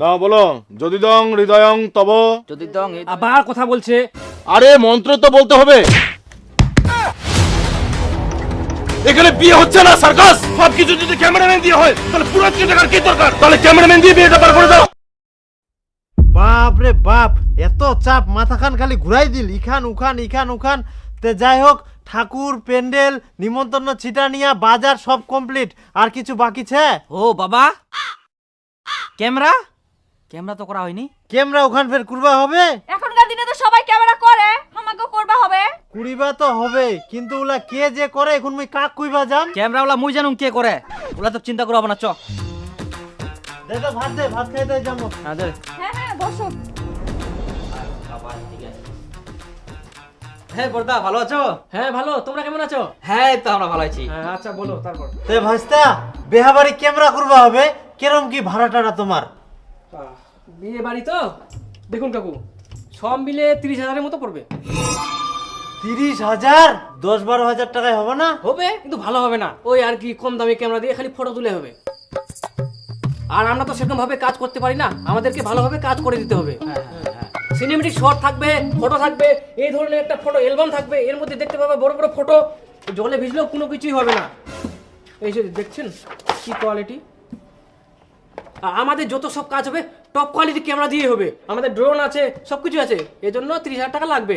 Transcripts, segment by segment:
না বলো যদি দং হৃদয়ং তব। যদি দং আবার কথা বলছে। আরে মন্ত্র তো বলতে হবে। এখানে বিয়ে হচ্ছে না সার্কাস। সব কিছু যদি ক্যামেরাম্যান দিয়ে হয় তাহলে পুরো টাকার কি দরকার? তাহলে ক্যামেরাম্যান দিয়ে বিয়েটা পার করে দাও। বাপ রে বাপ এত চাপ মাথাখান খালি ঘুরাই দিল। ইখান উখান ইখান উখান। তে যাই হোক ঠাকুর প্যান্ডেল নিমন্ত্রণ ছিটানিয়া বাজার সব কমপ্লিট আর কিছু বাকি ছে? ও বাবা। ক্যামেরা? ক্যামেরা তো করা হয়নি। ক্যামেরা ওখান ফের কুরবা হবে? এখনকার দিনে তো সবাই ক্যামেরা করে আমাকেও করবা হবে। কুড়িবা তো হবে কিন্তু ওলা কে যে করে এখন মুই কাক কুইবা যাম ক্যামেরা ওলা মুই জানুম কে করে? ওলা তো চিন্তা করব না চ। দেখো ভাত দে ভাত খাইতে যাব আদের হ্যাঁ হ্যাঁ বসো। হ্যাঁ বর্দা ভালো আছো? হ্যাঁ ভালো। তোমরা কেমন আছো? হ্যাঁ তো আমরা ভালো আছি। হ্যাঁ, আচ্ছা বলো তারপর। তে ভাইস্তা বেহাবাড়ি ক্যামেরা করবা হবে কেরম কি ভাড়া টাড়া তোমার? বিয়ে বাড়ি তো? দেখুন কাকু সব মিলে তিরিশ হাজারের মতো পড়বে। তিরিশ হাজার? দশ বারো হাজার টাকায় হবে না? হবে কিন্তু ভালো হবে না। ওই আর কি কম দামি ক্যামেরা দিয়ে খালি ফটো তুলে হবে। আর আমরা তো সেরকম ভাবে কাজ করতে পারি না। আমাদেরকে ভালোভাবে কাজ করে দিতে হবে। সিনেমেটিক শট থাকবে ফটো থাকবে এই ধরনের একটা ফটো অ্যালবাম থাকবে। এর মধ্যে দেখতে পাবে বড় বড় ফটো জলে ভিজলেও কোনো কিছুই হবে না। এই যে দেখছেন কি কোয়ালিটি আমাদের যত সব কাজ হবে টপ কোয়ালিটি ক্যামেরা দিয়ে হবে। আমাদের ড্রোন আছে সব কিছু আছে। এজন্য তিরিশ হাজার টাকা লাগবে।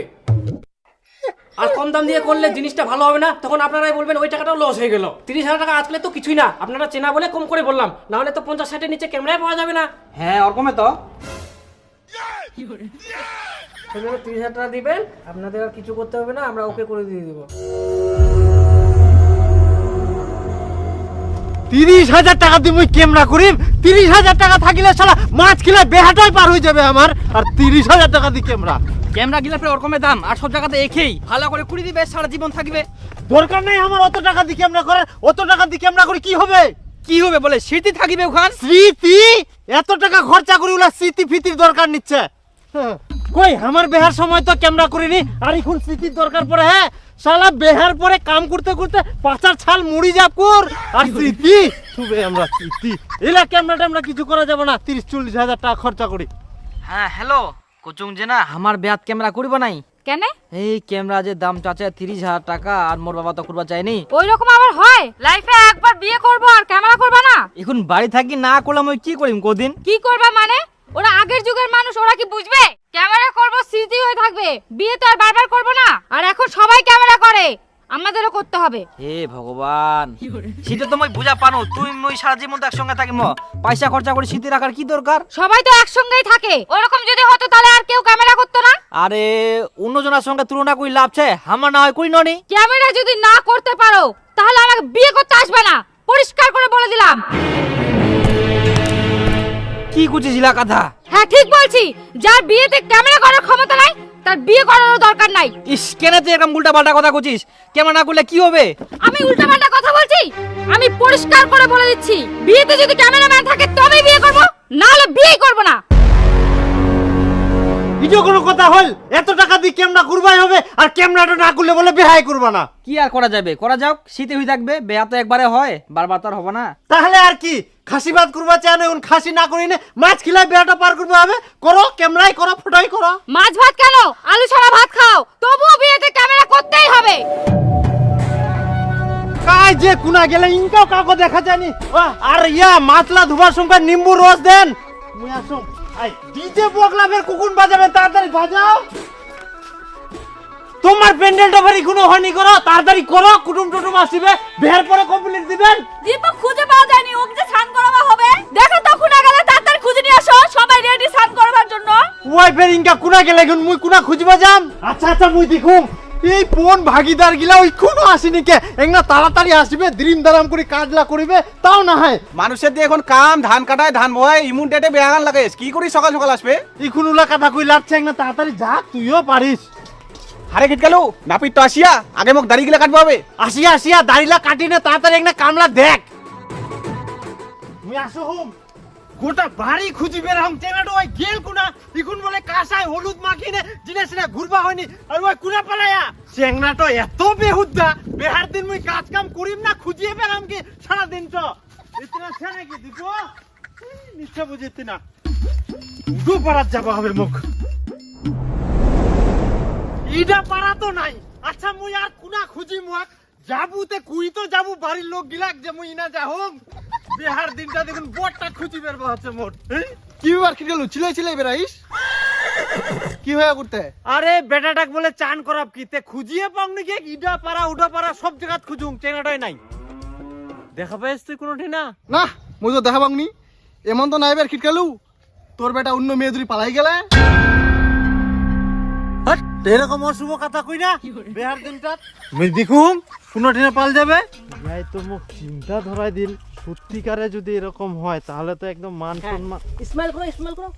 আর কম দাম দিয়ে করলে জিনিসটা ভালো হবে না তখন আপনারাই বলবেন ওই টাকাটাও লস হয়ে গেল। তিরিশ হাজার টাকা আজকে তো কিছুই না। আপনারা চেনা বলে কম করে বললাম। না হলে তো পঞ্চাশ ষাটের নিচে ক্যামেরায় পাওয়া যাবে না। হ্যাঁ ওরকমে তো। তিরিশ হাজার টাকা দিবেন। আপনাদের আর কিছু করতে হবে না আমরা ওকে করে দিয়ে দেবো। তিরিশ হাজার টাকা দিয়ে মুই ক্যামেরা করিম? তিরিশ হাজার টাকা থাকিলে শালা মাছ কিলে বেহাটাই পার হয়ে যাবে আমার। আর তিরিশ হাজার টাকা দিয়ে ক্যামেরা ক্যামেরা গিলে পরে ওরকমের দাম আর সব জায়গাতে একই। ভালো করে কুড়ি দিবে সারা জীবন থাকবে। দরকার নেই আমার অত টাকা দিয়ে ক্যামেরা করার। অত টাকা দিয়ে ক্যামেরা করে কি হবে? কি হবে বলে? স্মৃতি থাকিবে ওখান? স্মৃতি? এত টাকা খরচা করি ওলা স্মৃতি ফিতির দরকার নিচ্ছে। হ্যাঁ। কই আমার বেহার সময় তো ক্যামেরা করিনি আর এখন স্মৃতির দরকার পড়ে হ্যাঁ? শালা বেহার পরে কাম করতে করতে পাচার ছাল মুড়ি যাব কর আর স্মৃতি? শুবে আমরা স্মৃতি। এলা ক্যামেরা ট্যামেরা কিছু করা যাবে না। তিরিশ চল্লিশ হাজার টাকা খরচা করি। হ্যাঁ হ্যালো কোচুং যে না আমার বেয়াত ক্যামেরা করব নাই? কেন? এই ক্যামেরা যে দাম চাচা তিরিশ হাজার টাকা আর মোর বাবা তো করবা চাইনি ওই রকম আবার হয়? লাইফে একবার বিয়ে করব আর ক্যামেরা করবা না? এখন বাড়ি থাকি না করলাম ওই কি করিম কদিন? কি করবা মানে? ওরা আগের যুগের মানুষ ওরা কি বুঝবে? ক্যামেরা করব স্মৃতি হয়ে থাকবে। বিয়ে তো আর বারবার করব না। আর এখন সবাই ক্যামেরা করে। আমাদেরও করতে হবে। হে ভগবান। শীতে তো মই বুঝা পানো তুই মই সারা জীবন তো একসঙ্গে থাকিম পয়সা খরচা করে শীতে রাখার কি দরকার? সবাই তো একসঙ্গেই থাকে। ওরকম যদি হতো তাহলে আর কেউ ক্যামেরা করতো না। আরে অন্যজনের সঙ্গে তুলনা করি লাভ ছে আমার না হয় করি ননি। ক্যামেরা যদি না করতে পারো তাহলে আমাকে বিয়ে করতে আসবে না। পরিষ্কার করে বলে দিলাম। কি কুচিছিলা কথা? হ্যাঁ ঠিক বলছি। যার বিয়েতে ক্যামেরা করার ক্ষমতা নাই তার বিয়ে করারও দরকার নাই। ইস কেন তুই এরকম উল্টা পাল্টা কথা কুচিস কেমন না করলে কি হবে? আমি উল্টাপাল্টা কথা বলছি? আমি পরিষ্কার করে বলে দিচ্ছি বিয়েতে যদি ক্যামেরাম্যান থাকে তবেই বিয়ে করব না হলে বিয়েই করব না। ভিডিও কোনো কথা হল এত টাকা দিয়ে ক্যামেরা করবাই হবে আর ক্যামেরাটা না করলে বলে বেহাই করবা না। কি আর করা যাবে? করা যাক শীতে হয়ে থাকবে বেয়া তো একবারে হয় বারবার তো আর হবে না। তাহলে আর কি? খাসি ভাত করবা চায় না এখন খাসি না করি না মাছ খিলাই বেড়াটা পার করবে হবে করো ক্যামেরাই করো ফটোই করো। মাছ ভাত কেন? আলু ছাড়া ভাত খাও। তবুও বিয়েতে ক্যামেরা করতেই হবে। কাই যে কুনা গেলে ইনকাও কাউকে দেখা যায়নি। আহ, আর ইয়া মাছলা ধুবার সঙ্গে নিম্বু রস দেন। মুই আসুম। আই ডিজে বগলাবের কুকুন বাজাবে তাড়াতাড়ি বাজাও। তোমার প্যান্ডেলটা ভারি কোনো হয়নি করো তাড়াতাড়ি করো কুটুম টুটুম আসিবে বের পরে কমপ্লিট দিবেন। দীপক খুঁজে পাওয়া যায়নি ওকে যে স্নান করাবা হবে। দেখো তখন গেলে তাড়াতাড়ি খুঁজে নিয়ে আসো সবাই রেডি স্নান করবার জন্য। ওয়াই ফের ইনকা কুনা গেলে এখন মুই কুনা খুঁজবা যাম? আচ্ছা আচ্ছা মুই দেখুম। এই কোন ভাগিদার গিলা ওই কোনো আসেনি কে? একনা তাড়াতাড়ি আসবে দ্রিম দারাম করে কাজলা করিবে তাও না হয়। মানুষের দিয়ে এখন কাম ধান কাটায় ধান বয় ইমুন ডেটে বেয়াগান লাগে কি করি সকাল সকাল আসবে? ইখুন উলা কথা কই লাগছে একনা তাড়াতাড়ি যা তুইও পারিস। হারে গিট গেল নাপিত তো আসিয়া আগে মোক দাড়ি গিলা কাটবো হবে। আসিয়া আসিয়া দাড়িলা কাটি নে তাড়াতাড়ি একটা কামলা দেখ। মুই আসো হুম। গোটা বাড়ি খুঁজি বের হম চেনাটো ওই গেল কুনা ইকুন বলে কাঁসায় হলুদ মাখি নে জিনে সিনা ঘুরবা হয়নি আর ওই কুনা পালায়া। চেংনাটো এত বেহুদ্দা বেহার দিন মুই কাজ কাম করিম না খুঁজিয়ে বেরাম কি? সারা দিন তো ইতনা ছেনে কি দিব নিশ্চয় বুঝিতি না। উডো পাড়ার যাবা হবে মুখ। ইডা পাড়া তো নাই। আচ্ছা মুই আর কুনা খুঁজি মুয়াক। যাবুতে কুই তো যাবু বাড়ির লোক গিলাক যে মুই ইনা যা হোক। বিহার দিনটা দেখুন বড়টা খুঁজি বের হচ্ছে মোট। কি বার কি গেল চিলাই চিলাই বেড়াইস? কি হয়ে করতে? আরে বেটাটাক বলে চান করাব কি? তে খুঁজিয়ে পাও নাকি ইডা পাড়া উডা পাড়া সব জায়গাত খুঁজুং চেনাটাই নাই। দেখা পাইস তুই কোনো না? না মুই তো দেখা পাংনি এমন তো নাই বের খিটকালু। তোর বেটা অন্য মেয়ে দুরি পালাই গেলে? হট, এরকম অশুভ কথা কই না? বিহার দিনটাত মুই দেখুম কোনো দিনে পাল যাবে। ভাই তো মুখ চিন্তা ধরাই দিল সত্যিকারে যদি এরকম হয় তাহলে তো একদম মান সম্মান স্মাইল করো স্মাইল করো।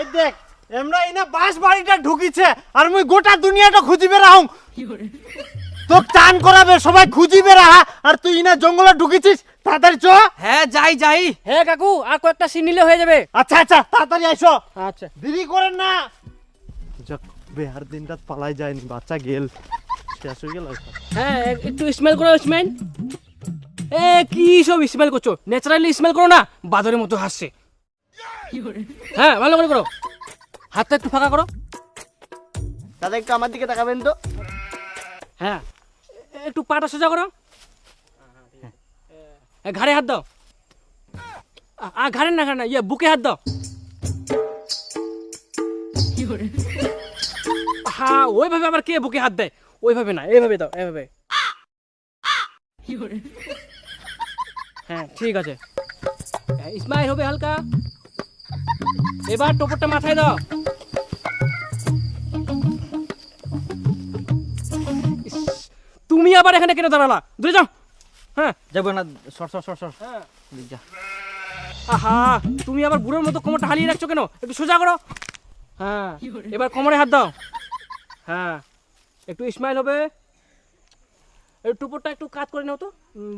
এই দেখ এমরা ইনা বাস বাড়িটা ঢুকিছে আর মুই গোটা দুনিয়াটা খুঁজিবে রাহুং তোক চান করাবে সবাই খুঁজিবে রাহা আর তুই ইনা জঙ্গলে ঢুকেছিস তাড়াতাড়ি চ। হ্যাঁ যাই যাই। হ্যাঁ কাকু আর কয়েকটা সিন নিলে হয়ে যাবে। আচ্ছা আচ্ছা তাড়াতাড়ি আইসো। আচ্ছা। দেরি করেন না। যাক বেহার দিনটা পালাই যায়নি বাচ্চা গেল। শেষ হয়ে গেল হ্যাঁ একটু স্মেল করো স্মেল এ কি সব স্মেল করছ? ন্যাচারালি স্মেল করো না বাদরের মতো হাসছে। হ্যাঁ ভালো করে করো। হাতটা একটু ফাঁকা করো। দাদা একটু আমার দিকে তাকাবেন তো। হ্যাঁ। একটু পাটা সোজা করো। ঘাড়ে হাত দাও। ঘাড়ে না ঘাড়ে না ইয়ে বুকে হাত দাও। হ্যাঁ ওইভাবে আবার কে বুকে হাত দেয়? ওইভাবে না, এইভাবে দাও, এইভাবে। হ্যাঁ ঠিক আছে। স্মাইল হবে হালকা। এবার টোপরটা মাথায় দাও। তুমি আবার এখানে কেন দাঁড়ালা? দূরে যাও। হ্যাঁ। যাব না সর সর সর সর। হ্যাঁ। যা। আহা তুমি আবার বুড়োর মতো কোমরটা হালিয়ে রাখছো কেন? একটু সোজা করো। হ্যাঁ এবার কোমরে হাত দাও। হ্যাঁ একটু স্মাইল হবে। টুপরটা একটু কাজ করে নাও তো।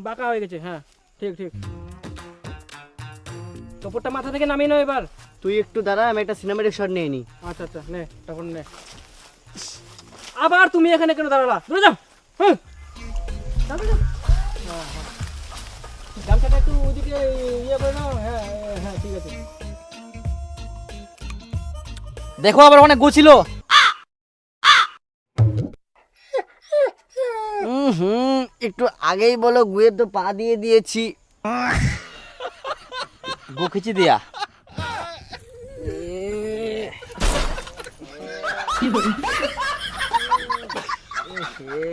বাঁকা হয়ে গেছে। হ্যাঁ ঠিক ঠিক। টুপরটা মাথা থেকে নামিয়ে নাও এবার। তুই একটু দাঁড়া আমি একটা সিনেমাটিক শট নিয়ে নি। আচ্ছা আচ্ছা নে তখন নে। আবার তুমি এখানে কেন দাঁড়ালা? দূরে যাও। হ্যাঁ। ওদিকে ইয়ে করে নাও হ্যাঁ হ্যাঁ, ঠিক আছে দেখো আবার অনেক গোছিল। হুম একটু আগেই বলো গুয়ে তো পা দিয়ে দিয়েছি। গোখিচি দিয়া।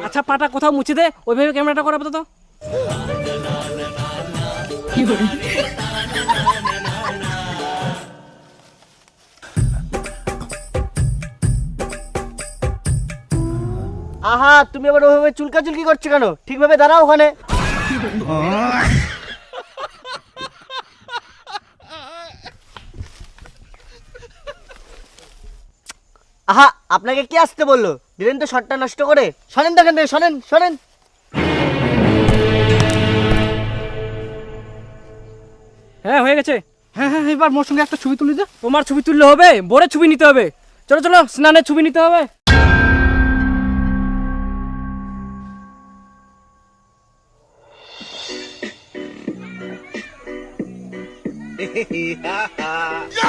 আচ্ছা পাটা কোথাও মুছে দে, ওইভাবে ক্যামেরাটা করাবো তো আহা, তুমি আবার ওইভাবে চুলকা চুলকি করছ কেন? ঠিকভাবে দাঁড়াও ওখানে। আহা, আপনাকে কে আসতে বলল? দিলেন তো শটটা নষ্ট করে। শোনেন দেখেন শোনেন শোনেন হ্যাঁ হয়ে গেছে। হ্যাঁ হ্যাঁ এবার মোর সঙ্গে একটা ছবি তুলি দে। তোমার ছবি তুললে হবে বোরে ছবি নিতে হবে। চলো চলো স্নানের ছবি নিতে হবে।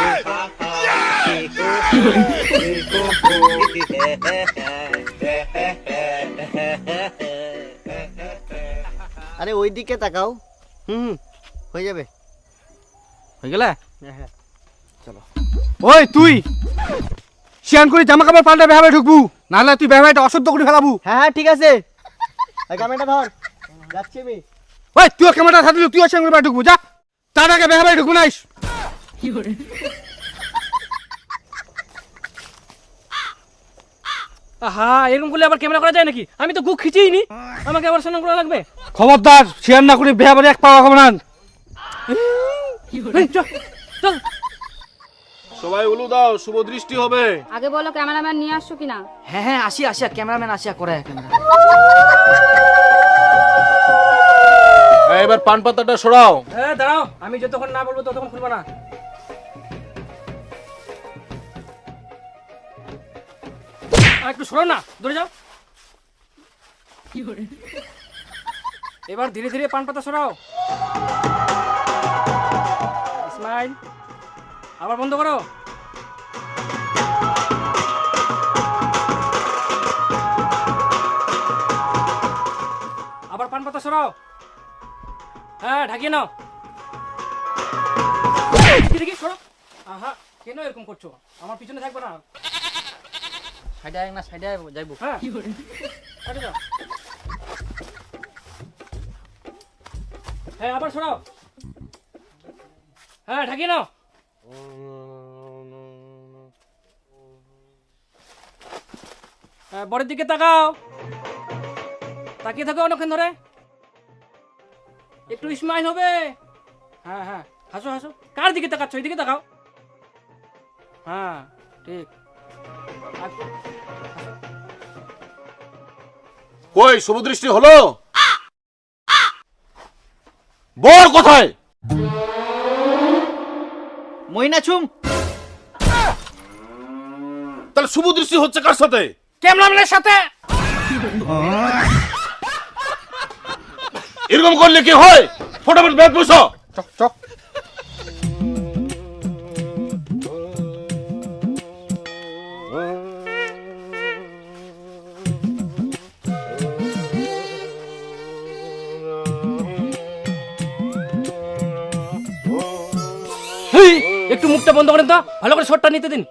আরে ওই দিকে তাকাও। হুম হয়ে যাবে। হয়ে গেলে? ওই তুই! শিয়ান করে জামা কাপড় পাল্টা বেহাবে ঢুকবু। নাহলে তুই বেহাবাইটা অশুদ্ধ করে ফেলাবু। হ্যাঁ হ্যাঁ ঠিক আছে। ক্যামেরাটা ধর। যাচ্ছি আমি। ওই তুইও ক্যামেরাটা থাকলি তুইও সঙ্গে বেহাবে ঢুকবু যা। তার আগে বেহাবাই ঢুকবু নাইস। আহা এরকম করলে আবার ক্যামেরা করা যায় নাকি? আমি তো গুক খিচেই নি আমাকে আবার স্নান করা লাগবে? খবরদার শিয়ান না করে বেহাবারে এক পাওয়া খাব না। চল সবাই উলু দাও শুভ দৃষ্টি হবে। আগে বলো ক্যামেরাম্যান নিয়ে আসছো কিনা? হ্যাঁ হ্যাঁ আসি আসিয়া ক্যামেরাম্যান আসিয়া করে ক্যামেরা। এবার পান পাতাটা সরাও। হ্যাঁ দাঁড়াও আমি যতক্ষণ না বলব ততক্ষণ খুলবো না। একটু সরো না দূরে যাও। এবার ধীরে ধীরে পান পাতা সরাও। স্মাইল আবার বন্ধ করো। আবার পান পাতা সরাও। হ্যাঁ ঢাকিয়ে নাও। দেখি, সরো। আহা কেন এরকম করছ? আমার পিছনে থাকবে না। সাইডে না সাইডে যাইবো। হ্যাঁ। হ্যাঁ আবার সরাও। হ্যাঁ ঢাকিয়ে নাও। হ্যাঁ বড়ের দিকে তাকাও। তাকিয়ে থাকো অনেকক্ষণ ধরে। একটু স্মাইল হবে। হ্যাঁ হ্যাঁ। হাসো হাসো। কার দিকে তাকাচ্ছ? দিকে তাকাও। হ্যাঁ ঠিক। কই শুভদৃষ্টি হলো? বর কোথায়? মইনাছুম তাহলে শুভদৃষ্টি হচ্ছে কার সাথে? ক্যামেরাম্যানের সাথে। এরকম করলে কি হয়? ফটাফট ব্যাগ বসো। চক চক। একটু মুখটা বন্ধ করেন তো ভালো করে শটটা নিতে দিন।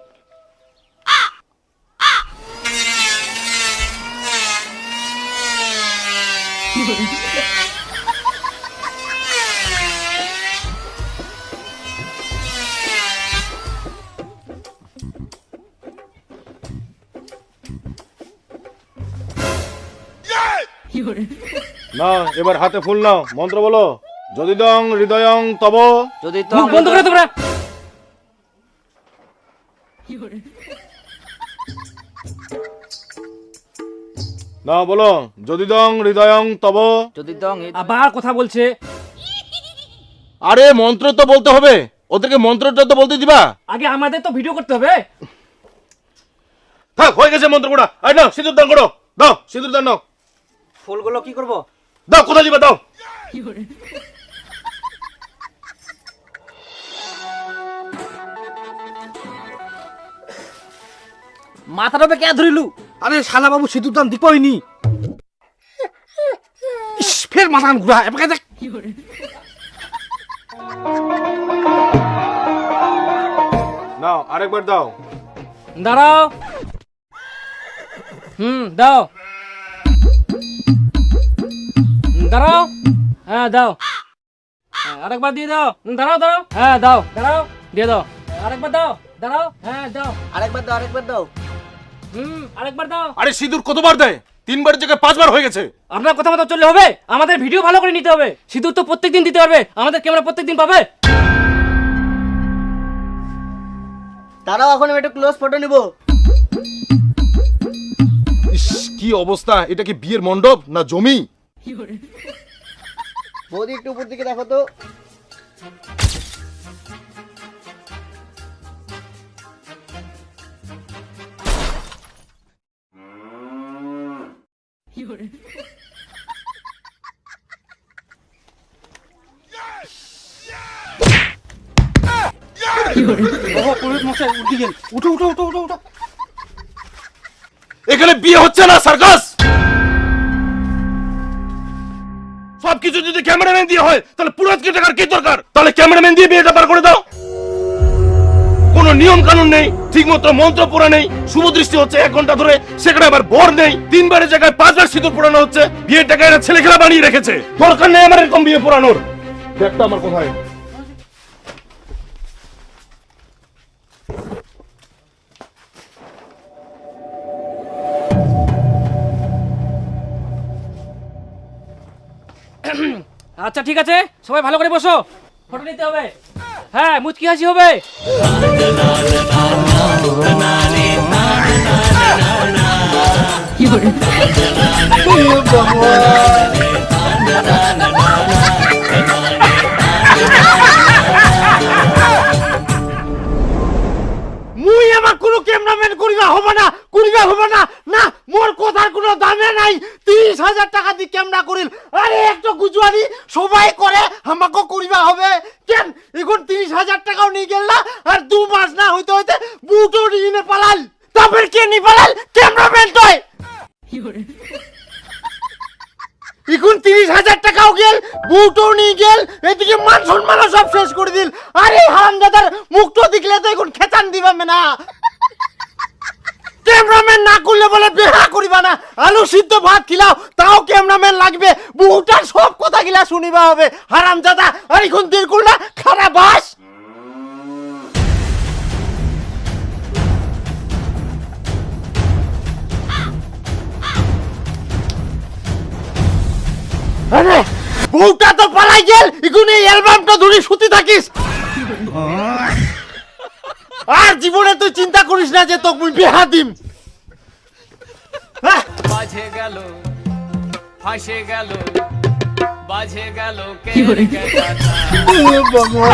না এবার হাতে ফুল নাও। মন্ত্র বলো যদি দং হৃদয়ং তব। যদি মুখ বন্ধ করে তোমরা। না বলো যদি দং হৃদয়ং তব। যদি দং আবার কথা বলছে। আরে মন্ত্র তো বলতে হবে। ওদেরকে মন্ত্রটা তো বলতে দিবা। আগে আমাদের তো ভিডিও করতে হবে। থাক হয়ে গেছে মন্ত্র কোটা আই নাও সিঁদুর দান করো। দাও সিঁদুর দান নাও। ফুলগুলো কি করব? দাও কোথায় দিবা? দাও। মাথাটা কে ধরিলু? আরে শালা বাবু সিঁদুর দান দিপইনি ইস, ফের মাথা ঘুরা এবার দেখ। নাও আরেকবার দাও। দাঁড়াও। হুম দাও। দাঁড়াও। হ্যাঁ দাও। হ্যাঁ, আরেকবার দিয়ে দাও। দাঁড়াও দাঁড়াও। হ্যাঁ দাও। দাঁড়াও দিয়ে দাও। আরেকবার দাও। দাঁড়াও। হ্যাঁ দাও। আরেকবার দাও আরেকবার দাও। হুম আরেকবার দাও। আরে সিঁদুর কতবার দেয়? তিনবার জায়গায় পাঁচবার হয়ে গেছে। আপনার কথা মতো চললে হবে আমাদের ভিডিও ভালো করে নিতে হবে। সিঁদুর তো প্রত্যেকদিন দিতে পারবে আমাদের ক্যামেরা প্রত্যেকদিন পাবে। তারাও এখন আমি একটা ক্লোজ ফটো নিব। ইস কি অবস্থা? এটা কি বিয়ের মণ্ডপ না জমি? বৌদি একটু উপর দিকে দেখো তো। এখানে বিয়ে হচ্ছে না সার্কাস! সবকিছু যদি ক্যামেরাম্যান দিয়ে হয় তাহলে পুরোহিতকে টাকার কি দরকার? তাহলে ক্যামেরাম্যান দিয়ে বিয়েটা পার করে দাও। নিয়ম কানুন নেই ঠিক মতো মন্ত্র পড়া নেই, শুভ দৃষ্টি হচ্ছে এক ঘণ্টা ধরে, সেখানে আবার বর নেই, তিনবারের জায়গায় পাঁচবার সিঁদুর পড়ানো হচ্ছে, বিয়ের টাকা এরা ছেলে খেলা বানিয়ে রেখেছে। দরকার নেই আমার এরকম বিয়ে পড়ানোর। দেখটা আমার কোথায়? আচ্ছা ঠিক আছে। সবাই ভালো করে বসো। ফটো নিতে হবে। হ্যাঁ মুচকি হাসি হবে। মুই কুড়িগা হবে না, কুড়িগা হবে না। না, মোর কথার কোনো দামে নাই। তিরিশ হাজার টাকা দিয়ে কেমনা করিল। আরে, একটু গুজুয়ারি সবাই করে আমাকে কুড়িগা হবে। কেন? এখন তিরিশ হাজার টাকাও নিয়ে গেল না, আর দু মাস না হইতে হইতে বুটো নিয়ে পালাল। তারপর কে নিয়ে পালাল? ক্যামেরাম্যান তয় এখন তিরিশ হাজার টাকাও গেল বউটাও নিয়ে গেল, এদিকে মান সম্মান সব শেষ করে দিল। আরে হারামদাদার মুখটো দেখলে তো এখন খেতান দিবামে না। ক্যামেরাম্যান না করলে বলে বেহা করিবা না। আলু সিদ্ধ ভাত খিলাও, তাও ক্যামেরাম্যান লাগবে। বউটার সব কথা গিলা শুনিবা হবে। হারামজাদা আর এখন তীর করলা খারাপ বাস। বউটা তো পালাই গেল এই অ্যালবামটা ধরে সুতি থাকিস। আর জীবনে তুই চিন্তা করিস না যে তোকে বিহা দিম। হ্যাঁ? বাজে গেল ফাঁসে গেল বাজে গেল কে বাবা